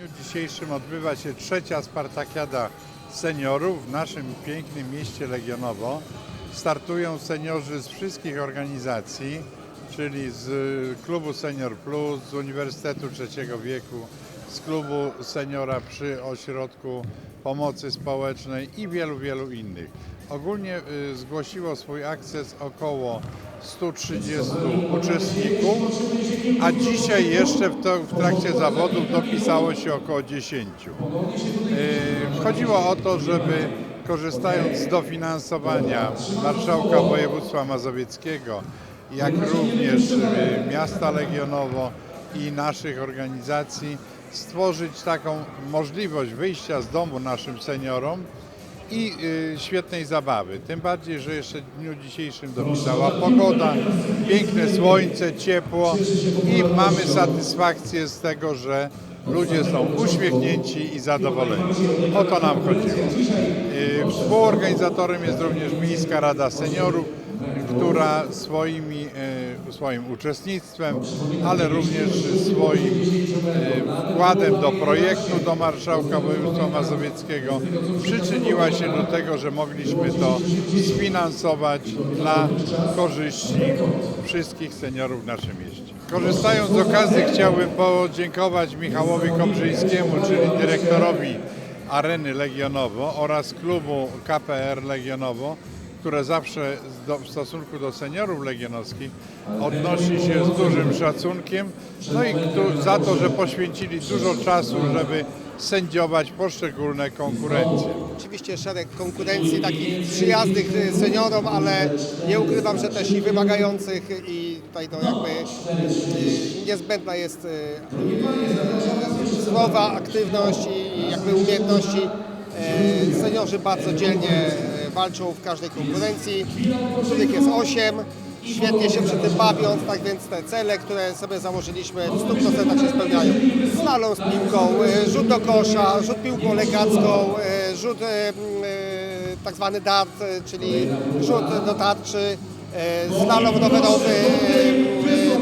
dniu dzisiejszym odbywa się trzecia Spartakiada Seniorów w naszym pięknym mieście Legionowo. Startują seniorzy z wszystkich organizacji, czyli z klubu Senior Plus, z Uniwersytetu Trzeciego Wieku, z klubu Seniora przy Ośrodku Pomocy Społecznej i wielu, wielu innych. Ogólnie y, zgłosiło swój akces około 130 uczestników, a dzisiaj jeszcze w, to, w trakcie zawodów dopisało się około 10. Yy, Chodziło o to, żeby korzystając z dofinansowania Marszałka Województwa Mazowieckiego, jak również yy, miasta Legionowo i naszych organizacji, stworzyć taką możliwość wyjścia z domu naszym seniorom i y, świetnej zabawy. Tym bardziej, że jeszcze w dniu dzisiejszym dopisała pogoda, piękne słońce, ciepło i mamy satysfakcję z tego, że ludzie są uśmiechnięci i zadowoleni. O to nam chodziło. Y, Współorganizatorem jest również Miejska Rada Seniorów, która swoimi, y, swoim uczestnictwem, ale również swoim y, wkładem do projektu do Marszałka Województwa Mazowieckiego przyczyniła się do tego, że mogliśmy to sfinansować dla korzyści wszystkich seniorów w naszym mieście. Korzystając z okazji chciałbym podziękować Michałowi Kobrzyńskiemu, czyli dyrektorowi Areny Legionowo oraz klubu KPR Legionowo, które zawsze do, w stosunku do seniorów legionowskich odnosi się z dużym szacunkiem, no i kto- za to, że poświęcili dużo czasu, żeby sędziować poszczególne konkurencje. Oczywiście szereg konkurencji takich przyjaznych y, seniorom, ale nie ukrywam, że też i wymagających i tutaj to jakby y, niezbędna jest y, zdrowa aktywność i jakby umiejętności. Y, Seniorzy bardzo dzielnie y, walczą w każdej konkurencji. Których jest 8. Świetnie się przy tym bawiąc, tak więc te cele, które sobie założyliśmy w 100% się spełniają. Slalom z piłką, y, rzut do kosza, rzut piłką lekacką, y, rzut y, tak zwany dart, czyli rzut do tarczy, slalom rowerowy,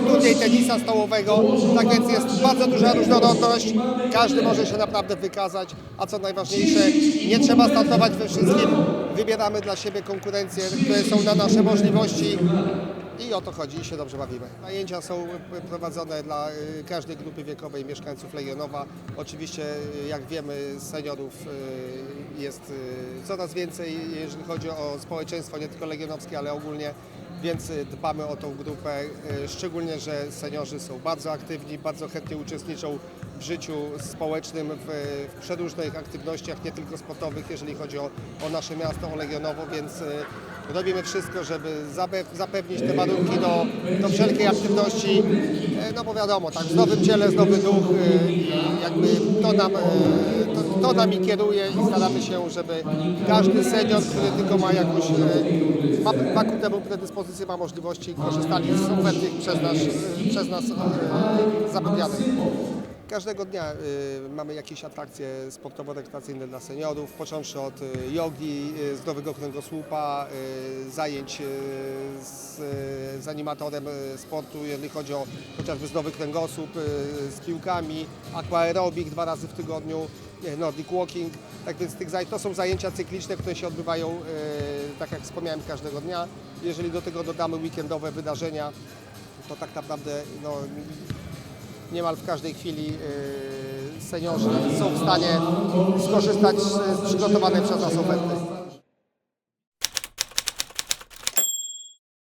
turniej tenisa stołowego. Tak więc jest bardzo duża różnorodność. Każdy może się naprawdę wykazać, a co najważniejsze, nie trzeba startować we wszystkim. Wybieramy dla siebie konkurencje, które są na nasze możliwości. I o to chodzi i się dobrze bawimy. Zajęcia są prowadzone dla y, każdej grupy wiekowej mieszkańców Legionowa. Oczywiście, y, jak wiemy, seniorów y, jest coraz więcej, jeżeli chodzi o społeczeństwo, nie tylko legionowskie, ale ogólnie, więc y, dbamy o tą grupę. y, Szczególnie, że seniorzy są bardzo aktywni, bardzo chętnie uczestniczą w życiu społecznym, w, w przeróżnych aktywnościach, nie tylko sportowych, jeżeli chodzi o, o nasze miasto, o Legionowo, więc y, robimy wszystko, żeby zape- zapewnić te warunki do, do wszelkiej aktywności. No bo wiadomo, tak, w nowym ciele, z nowy duch jakby to, nam, e, to, to nami kieruje i staramy się, żeby każdy senior, który tylko ma jakąś, e, ma, ma ku temu predyspozycję, ma możliwości, korzystali z ofert tych przez nas, przez nas zapewnianych. Każdego dnia y, mamy jakieś atrakcje sportowo-rekreacyjne dla seniorów, począwszy od y, jogi, y, zdrowego kręgosłupa, zajęć z, z animatorem sportu, jeżeli chodzi o chociażby zdrowy kręgosłup, z piłkami, aquaerobik dwa razy w tygodniu, nordic walking. Tak więc tych zaj- to są zajęcia cykliczne, które się odbywają, tak jak wspomniałem, każdego dnia. Jeżeli do tego dodamy weekendowe wydarzenia, to tak naprawdę no, niemal w każdej chwili y, seniorzy są w stanie skorzystać z przygotowanej przez nas oferty.